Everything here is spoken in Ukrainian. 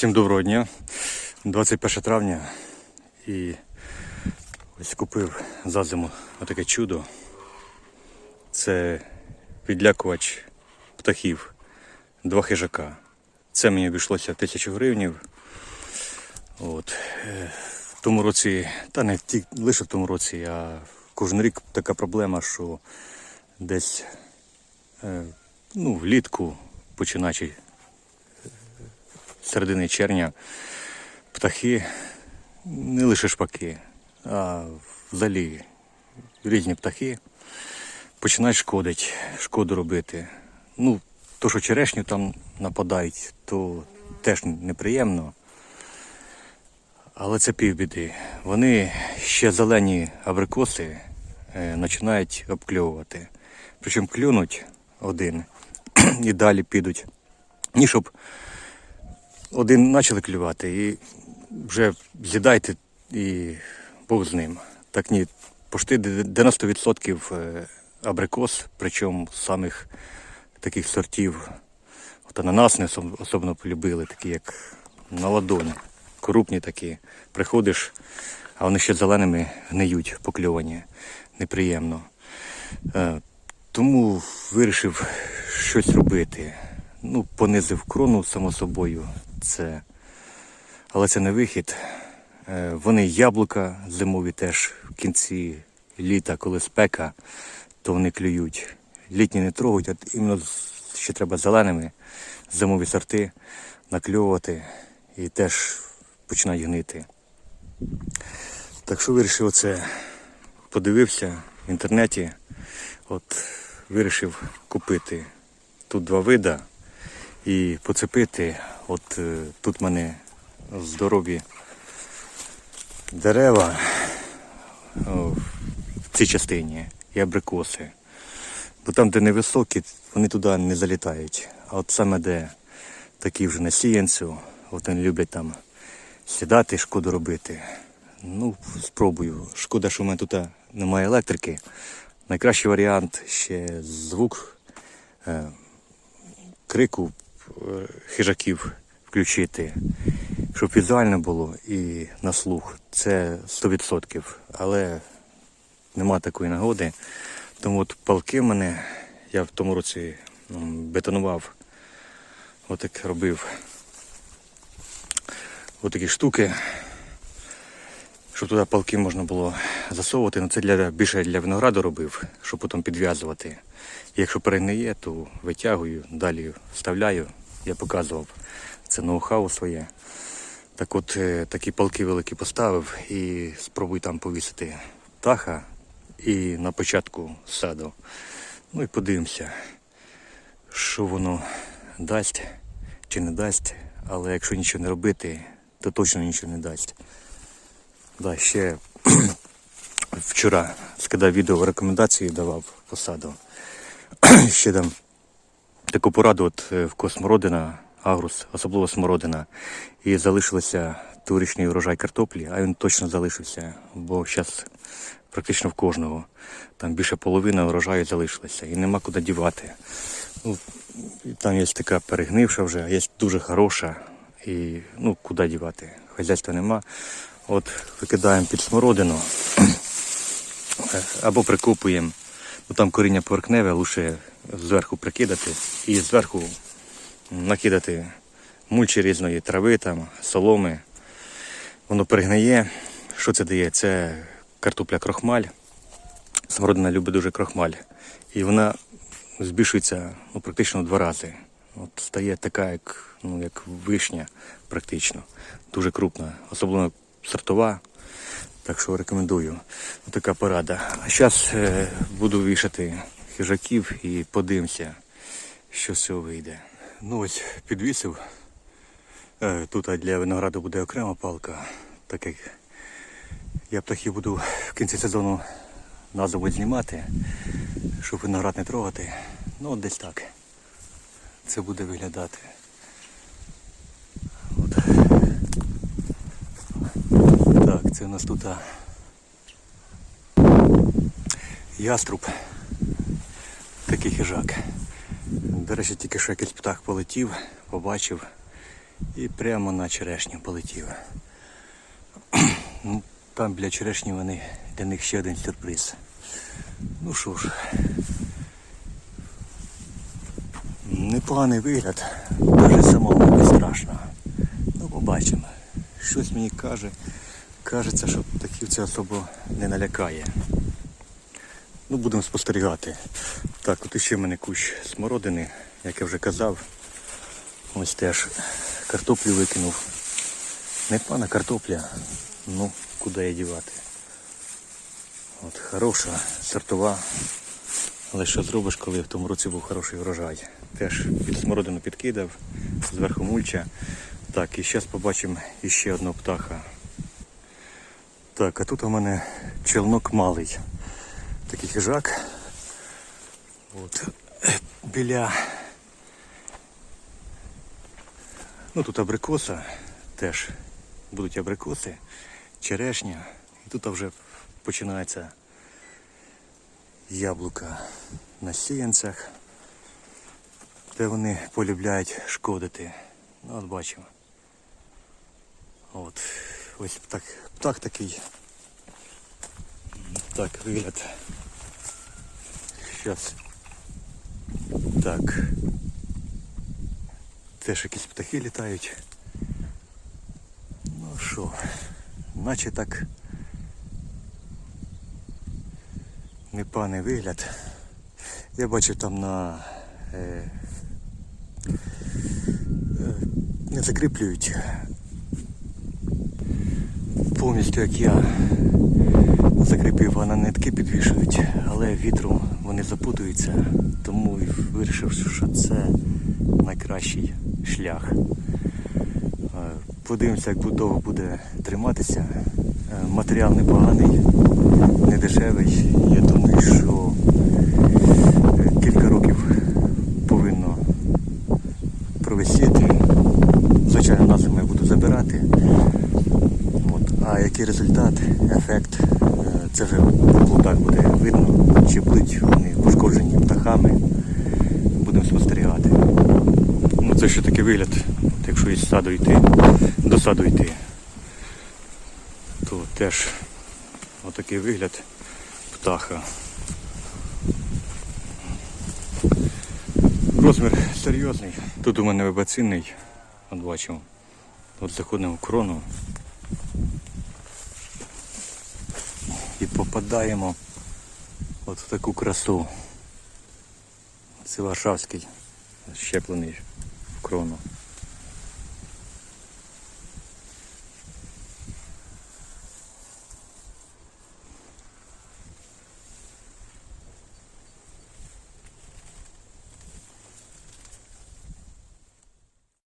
Всім доброго дня. 21 травня і ось купив за зиму отаке чудо. Це відлякувач птахів, два хижака. Це мені обійшлося тисячу гривнів. От. е, В тому році, та не ті, лише в тому році, а кожен рік така проблема, що десь е, ну, влітку, починаючи середини червня, птахи, не лише шпаки, а взагалі різні птахи починають шкодити, шкоду робити. Ну, то, що черешню там нападають, то теж неприємно. Але це півбіди. Вони ще зелені абрикоси е, починають обкльовувати. Причому клюнуть один і далі підуть. Ні, щоб один почали клювати і вже з'їдайте і Бог з ним. Так ні, пошти 90% е, абрикос, причому самих таких сортів. От ананас не особ- особливо полюбили, такі як на ладоні, крупні такі. Приходиш, а вони ще зеленими гниють, покльовані. Неприємно. Е, Тому вирішив щось робити. Ну, понизив крону, само собою. Це... Але це не вихід. Е, Вони яблука зимові теж в кінці літа, коли спека, то вони клюють. Літні не трогають, а іменно ще треба зеленими зимові сорти накльовувати і теж починають гнити. Так що вирішив оце, подивився в інтернеті, от вирішив купити тут два вида і поцепити. От е, тут в мене здорові дерева в цій частині і абрикоси. Бо там, де невисокі, вони туди не залітають. А от саме де такі вже на сіянцю, от вони люблять там сідати, шкоду робити. Ну, спробую. Шкода, що в мене тут немає електрики. Найкращий варіант ще звук е, крику е, хижаків включити, щоб візуально було і на слух. Це 100%. Але нема такої нагоди. Тому от палки в мене, я в тому році бетонував, отак робив отакі штуки, щоб туди палки можна було засовувати. Ну це для, більше для винограду робив, щоб потім підв'язувати. Якщо перегниє, то витягую, далі вставляю. Я показував це ноу-хау своє. Так от е, такі палки великі поставив і спробую там повісити птаха і на початку саду. Ну і подивимося, що воно дасть чи не дасть. Але якщо нічого не робити, то точно нічого не дасть. Да, ще вчора скидав відео рекомендації давав по саду. ще дам таку пораду от е, в кого смородина, агрус, особливо смородина. І залишилося торічний урожай картоплі, а він точно залишився, бо зараз практично в кожного. Там більше половини урожаю залишилося і нема куди дівати. Ну, там є така перегнивша вже, є дуже хороша. І ну, куди дівати? Хазяйства нема. От викидаємо під смородину або прикопуємо. Ну, там коріння поверхневе, лише зверху прикидати і зверху накидати мульчі різної трави, там, соломи. Воно перегниє. Що це дає? Це картопля крохмаль. Смородина любить дуже крохмаль. І вона збільшується ну, практично в два рази. От стає така, як, ну, як вишня, практично. Дуже крупна, особливо сортова. Так що рекомендую. Така порада. А зараз е, буду вішати хижаків і подивимося, що з цього вийде. Ну ось підвісив. Е, тут для винограду буде окрема палка, так як я птахів буду в кінці сезону на зиму знімати, щоб виноград не трогати. Ну от десь так. Це буде виглядати. От. Так, це у нас тут яструб. Такий хижак. До речі, тільки що якийсь птах полетів, побачив І прямо на черешню полетів. Ну, там біля черешні вони для них ще один сюрприз. Ну що ж, непоганий вигляд, навіть самому не страшно. Ну, побачимо. Щось мені каже, кажеться, що птахів особо не налякає. Ну, будемо спостерігати. Так, от іще в мене кущ смородини, як я вже казав. Ось теж картоплю викинув. Непогана картопля. Ну, куди її дівати? От хороша, сортова. Але що зробиш, коли в тому році був хороший врожай? Теж під смородину підкидав, зверху мульча. Так, і зараз побачимо іще одного птаха. Так, а тут у мене челнок малий. Такий хижак. От. Біля. Ну тут абрикоса теж будуть абрикоси, черешня. І тут вже починається яблука на сіянцях, де вони полюбляють шкодити. Ну, от бачимо. От, ось птах, птах такий. Так, вигляд. Щас. Так. Теж якісь птахи літають. Ну що, наче так непаний вигляд. Я бачив там на е, е, не закріплюють повністю як я закріпив, а на нитки підвішують, але вітром вони запутуються, тому вирішив, що це найкращий шлях. Е, Подивимося, як довго буде триматися. Е, Матеріал непоганий, не дешевий. Я думаю, що е, кілька років повинно провисіти. Звичайно, на я буду забирати. От. А який результат, ефект, це вже по буде видно, чи будуть вони пошкоджені птахами. Будемо спостерігати. Ну це ще такий вигляд, якщо із саду йти, до саду йти, то теж отакий вигляд птаха. Розмір серйозний. Тут у мене вибацинний, от бачимо. От заходимо в крону попадаємо от в таку красу. Це Варшавський щеплений в крону.